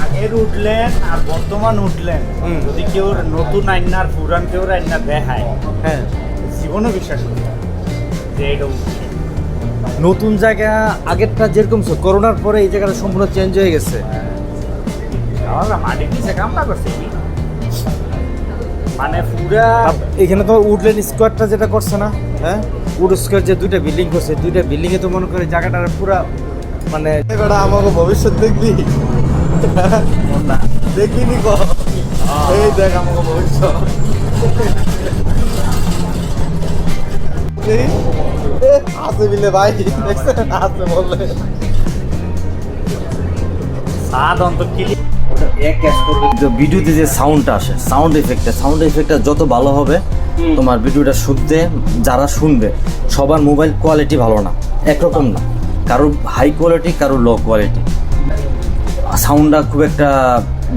আগের উঠলেন আর বর্তমান উঠলেন। হুম। যদি কেউ নতুন আইনার পুরান কেউ আইনার দেখায় হ্যাঁ। জীবনও বিশ্বাস করি না যে এটা উঠছে। নতুন জায়গা আগেরটা যেরকম ছিল করোনার পরে এই জায়গাটা সম্পূর্ণ চেঞ্জ হয়ে গেছে। আমরা মাটি নিচে কামটা করছে মানে পুরা এখানে তো উডল্যান্ড স্কোয়ারটা যেটা করছে না হ্যাঁ? উড স্কোয়ার যে দুইটা বিল্ডিং করছে দুইটা বিল্ডিং এ তো মনে করে জায়গাটা পুরা মানে আমাকে ভবিষ্যৎ দেখবি। দেখবি এই দেখ আমাকে এই, আছে বিলে ভাই দেখছেন আছে বললে ভিডিওতে যে সাউন্ডটা আসে সাউন্ড এফেক্টটা সাউন্ড এফেক্টটা যত ভালো হবে তোমার ভিডিওটা শুনতে যারা শুনবে সবার মোবাইল কোয়ালিটি ভালো না একরকম না। কারোর হাই কোয়ালিটি কারোর লো কোয়ালিটি সাউন্ডটা খুব একটা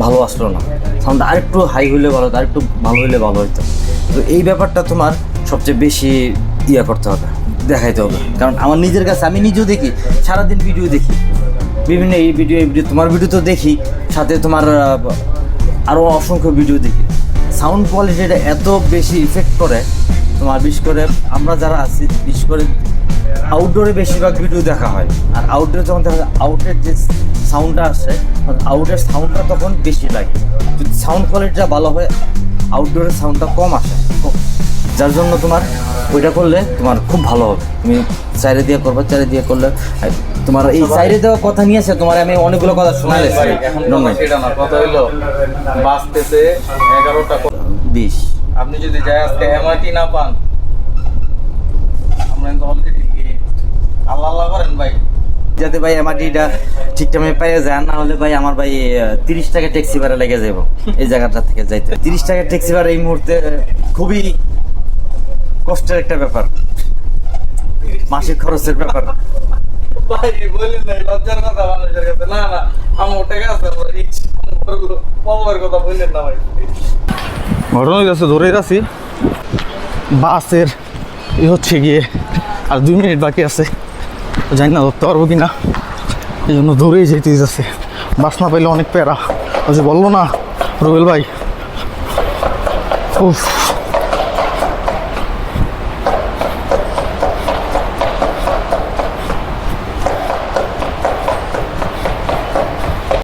ভালো আসলো না। সাউন্ডটা আরেকটু হাই হলে ভালো হতো আরেকটু ভালো হলে ভালো হতো তো এই ব্যাপারটা তোমার সবচেয়ে বেশি ইয়া করতে হবে, দেখাইতে হবে। কারণ আমার নিজের কাছে, আমি নিজেও দেখি, সারাদিন ভিডিও দেখি। বিভিন্ন এই ভিডিও এই ভিডিও তোমার ভিডিও তো দেখি, সাথে তোমার আরও অসংখ্য ভিডিও দেখি। সাউন্ড কোয়ালিটিটা এত বেশি ইফেক্ট করে তোমার বিশেষ করে আমরা যারা আছি বিশেষ করে আউটডোরে বেশিরভাগ ভিডিও দেখা হয়। আর আউটডোরে যখন দেখা যায় আউটের যে সাউন্ডটা আসে আউটের সাউন্ডটা তখন বেশি লাগে। যদি সাউন্ড কোয়ালিটিটা ভালো হয় আউটডোরের সাউন্ডটা কম আসে। যার জন্য তোমার ওইটা করলে তোমার খুব ভালো হবে। তুমি চাইরে দিয়ে করবে চাইরে দিয়ে করলে তোমার এই চাইরে দেওয়া কথা নিয়ে আসে তোমার আমি অনেকগুলো কথা এখন কথা হইল বাঁচতেছে এগারোটা বিশ। আপনি যদি যায় আজকে এমআইটি না পান আমরা কিন্তু অলরেডি আল্লাহ আল্লাহ করেন ভাই। যাতে ভাই ঠিক টাইমে পাইয়ে যায় না হলে ভাই আমার ভাই তিরিশ টাকা ট্যাক্সি ভাড়া লেগে যাব এই জায়গাটা থেকে যাইতে। তিরিশ টাকা ট্যাক্সি ভাড়া এই মুহূর্তে খুবই কষ্টের একটা ব্যাপার। মাসিক খরচের ব্যাপার। ভাই নাই লজ্জার কথা মানুষের কাছে। না না আমার টাকা আছে আমার কথা বললেন না ভাই। ঘটনা গেছে ধরে যাচ্ছি বাসের এ হচ্ছে গিয়ে আর দুই মিনিট বাকি আছে। জানি না ধরতে পারব কিনা। এই জন্য ধরেই যেতে যাচ্ছে বাস না পাইলে অনেক প্যারা। ওই যে বলল না রুবেল ভাই? উফ।